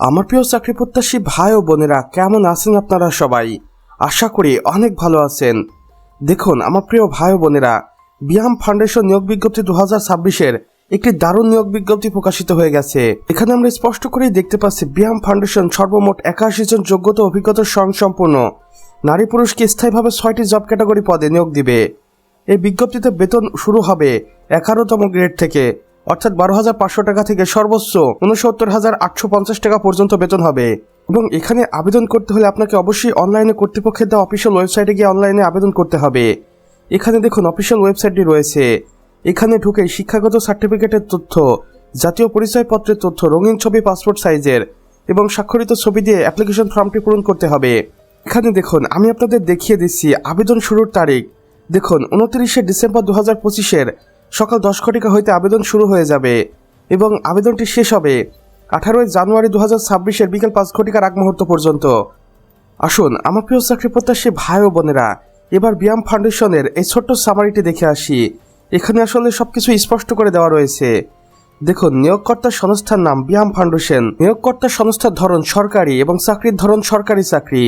আমার প্রিয় চাকরি প্রত্যাশী ভাই ও বোনেরা, কেমন আছেন আপনারা সবাই? আশা করি অনেক ভালো আছেন। দেখুন, আমার প্রিয় ভাই ও বোনেরা, বিয়াম ফাউন্ডেশন নিয়োগ বিজ্ঞপ্তি দু হাজার ছাব্বিশের একটি দারুণ নিয়োগ বিজ্ঞপ্তি প্রকাশিত হয়ে গেছে। এখানে আমরা স্পষ্ট করেই দেখতে পাচ্ছি বিয়াম ফাউন্ডেশন সর্বমোট একাশি জন যোগ্যতা অভিজ্ঞতা সংসম্পন্ন নারী পুরুষকে স্থায়ীভাবে ছয়টি জব ক্যাটাগরি পদে নিয়োগ দিবে। এই বিজ্ঞপ্তিতে বেতন শুরু হবে এগারোতম গ্রেড থেকে। অর্থাৎ বারো হাজার পাঁচশো টাকা থেকে সর্বোচ্চ উনসত্তর হাজার আটশো পঞ্চাশ টাকা পর্যন্ত বেতন হবে। এবং এখানে আবেদন করতে হলে আপনাকে অবশ্যই অনলাইনে কর্তৃপক্ষের দেওয়া অফিসিয়াল ওয়েবসাইটে গিয়ে অনলাইনে আবেদন করতে হবে। এখানে দেখুন, অফিসিয়াল ওয়েবসাইটটি রয়েছে। এখানে ঢুকে শিক্ষাগত সার্টিফিকেটের তথ্য, জাতীয় পরিচয়পত্রের তথ্য, রঙিন ছবি, পাসপোর্ট সাইজের এবং স্বাক্ষরিত ছবি দিয়ে অ্যাপ্লিকেশন ফর্মটি পূরণ করতে হবে। এখানে দেখুন, আমি আপনাদের দেখিয়ে দিচ্ছি, আবেদন শুরুর তারিখ। দেখুন, উনত্রিশে ডিসেম্বর দু হাজার পঁচিশের সকাল দশ ঘটিকা হইতে আবেদন শুরু হয়ে যাবে এবং আবেদনটি শেষ হবে আঠারোই জানুয়ারি দু হাজার ছাব্বিশের বিকেল পাঁচ ঘটিকার আগ মুহূর্ত পর্যন্ত। আসুন, আমার প্রিয় চাকরি প্রত্যাশী ভাই ও বোনেরা, এবার ব্যায়াম ফাউন্ডেশনের এই ছোট্ট সামারিটি দেখে আসি। এখানে আসলে সবকিছু স্পষ্ট করে দেওয়া রয়েছে। দেখুন, নিয়োগকর্তা সংস্থার নাম ব্যায়াম ফাউন্ডেশন। নিয়োগকর্তা সংস্থার ধরন সরকারি এবং চাকরির ধরন সরকারি চাকরি।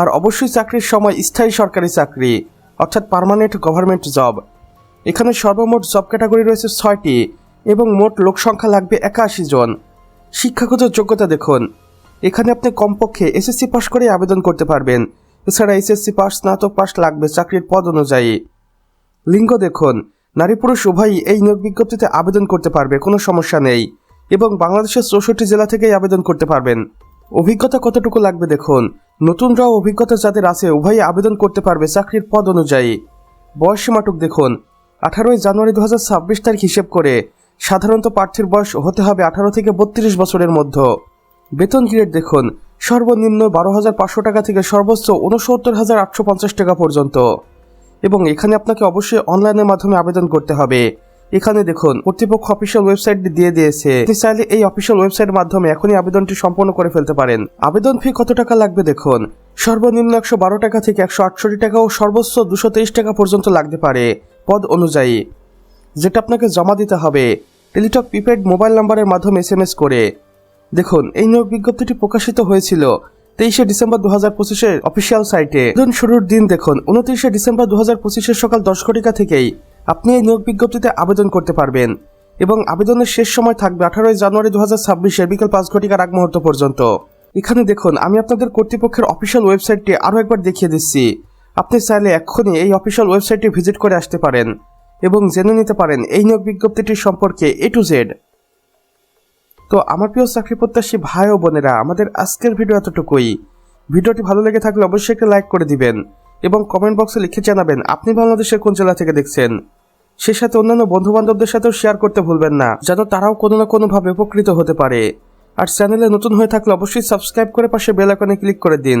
আর অবশ্যই চাকরির সময় স্থায়ী সরকারি চাকরি, অর্থাৎ পার্মানেন্ট গভর্নমেন্ট জব এখানে সর্বমোট জব ক্যাটাগরি রয়েছে ছয়টি এবং মোট লোক সংখ্যা লাগবে একাশি জন। শিক্ষাগত যোগ্যতা দেখুন। এখানে আপনি কমপক্ষে এসএসসি পাশ করে আবেদন করতে পারবেন। এছাড়া এসএসসি পাস স্নাতক পাস লাগবে চাকরির পদ অনুযায়ী। লিঙ্গ দেখুন। নারী পুরুষ উভয়ই এই নিয়োগ বিজ্ঞপ্তিতে আবেদন করতে পারবে, কোনো সমস্যা নেই। এবং বাংলাদেশের চৌষট্টি জেলা থেকেই আবেদন করতে পারবেন। অভিজ্ঞতা কতটুকু লাগবে দেখুন। নতুনরাও অভিজ্ঞতা যাদের আছে, উভয়ই আবেদন করতে পারবে চাকরির পদ অনুযায়ী। বয়স সীমাটুক দেখুন। আঠারোই জানুয়ারি দু হাজার ছাব্বিশ তারিখ হিসেব করে। সাধারণত প্রার্থীর বয়স হতে হবে আঠারো থেকে বত্রিশ বছরের মধ্যে। বেতন গ্রেড দেখুন, সর্বনিম্ন বারো হাজার পাঁচশো টাকা থেকে সর্বোচ্চ উনসত্তর হাজার আটশো পঞ্চাশ টাকা পর্যন্ত। এবং এখানে আপনাকে অবশ্যই অনলাইনের মাধ্যমে আবেদন করতে হবে। এখানে দেখুন, কর্তৃপক্ষ অফিসিয়াল ওয়েবসাইট দিয়ে দিয়েছে। আপনি চাইলে এই অফিসিয়াল ওয়েবসাইটের মাধ্যমে এখনই আবেদনটি সম্পন্ন করে ফেলতে পারেন। আবেদন ফি কত টাকা লাগবে দেখুন, সর্বনিম্ন একশো বারো টাকা থেকে একশো আটষট্টি টাকা ও সর্বোচ্চ দুশো তেইশ টাকা পর্যন্ত লাগতে পারে। পদ অনুযায়ী। যেটা আপনাকে জমা দিতে হবে। টেলিটক প্রিপেড মোবাইল নাম্বারের মাধ্যমে এস এম এস করে। দেখুন, এই নিয়োগ বিজ্ঞপ্তিটি প্রকাশিত হয়েছিল তেইশে ডিসেম্বর দু হাজার পঁচিশের অফিসিয়াল সাইটে। শুরুর দিন, দেখুন, উনত্রিশে ডিসেম্বর দু হাজার পঁচিশের সকাল দশ ঘটিকা থেকেই আপনি এই নিয়োগ বিজ্ঞপ্তিতে আবেদন করতে পারবেন এবং আবেদনের শেষ সময় থাকবে আঠারোই জানুয়ারি দু হাজার ছাব্বিশের বিকেল পাঁচ ঘটিকার আগ মুহূর্ত পর্যন্ত। এখানে দেখুন, আমি আপনাদের কর্তৃপক্ষের অফিসিয়াল ওয়েবসাইটটি আরও একবার দেখিয়ে দিচ্ছি। আপনি চাইলে এক্ষুনি এই অফিসিয়াল ওয়েবসাইটটি ভিজিট করে আসতে পারেন এবং জেনে নিতে পারেন এই নিয়োগ বিজ্ঞপ্তিটির সম্পর্কে এ টু জেড তো আমার প্রিয় চাকরি প্রত্যাশী ভাই ও বোনেরা, আমাদের আজকের ভিডিও এতটুকুই। ভিডিওটি ভালো লেগে থাকলে অবশ্যই একটা লাইক করে দিবেন এবং কমেন্ট বক্সে লিখে জানাবেন, আপনি বাংলাদেশের কোন জেলা থেকে দেখছেন? সে সাথে অন্যান্য বন্ধু বান্ধবদের সাথেও শেয়ার করতে ভুলবেন না, যেন তারাও কোনো না কোনোভাবে উপকৃত হতে পারে। আর চ্যানেলে নতুন হয়ে থাকলে অবশ্যই সাবস্ক্রাইব করে পাশে বেল আইকনে ক্লিক করে দিন।